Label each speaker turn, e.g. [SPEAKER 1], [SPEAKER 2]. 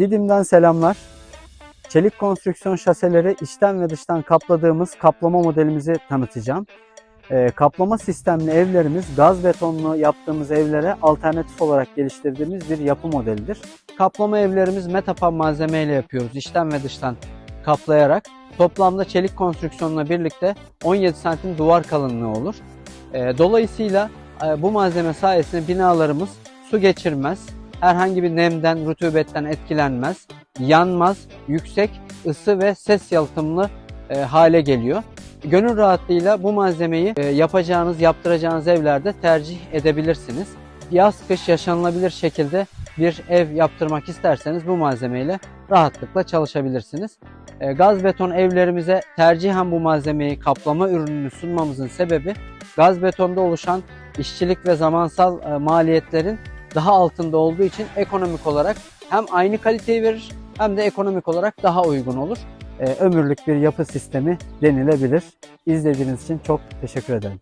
[SPEAKER 1] Didim'den selamlar. Çelik konstrüksiyon şaseleri içten ve dıştan kapladığımız kaplama modelimizi tanıtacağım. Ee, kaplama sistemli evlerimiz gaz betonlu yaptığımız evlere alternatif olarak geliştirdiğimiz bir yapı modelidir. Kaplama evlerimiz metapam malzemeyle yapıyoruz içten ve dıştan kaplayarak. Toplamda çelik konstrüksiyonla birlikte 17 santim duvar kalınlığı olur. Ee, dolayısıyla e, bu malzeme sayesinde binalarımız su geçirmez, herhangi bir nemden, rutubetten etkilenmez, yanmaz, yüksek ısı ve ses yalıtımlı e, hale geliyor. Gönül rahatlığıyla bu malzemeyi e, yapacağınız, yaptıracağınız evlerde tercih edebilirsiniz. Yaz kış yaşanılabilir şekilde bir ev yaptırmak isterseniz bu malzemeyle rahatlıkla çalışabilirsiniz. E, gaz beton evlerimize tercihen bu malzemeyi kaplama ürününü sunmamızın sebebi gaz betonda oluşan işçilik ve zamansal maliyetlerin daha altında olduğu için ekonomik olarak hem aynı kaliteyi verir hem de ekonomik olarak daha uygun olur. Ee, ömürlük bir yapı sistemi denilebilir. İzlediğiniz için çok teşekkür ederim.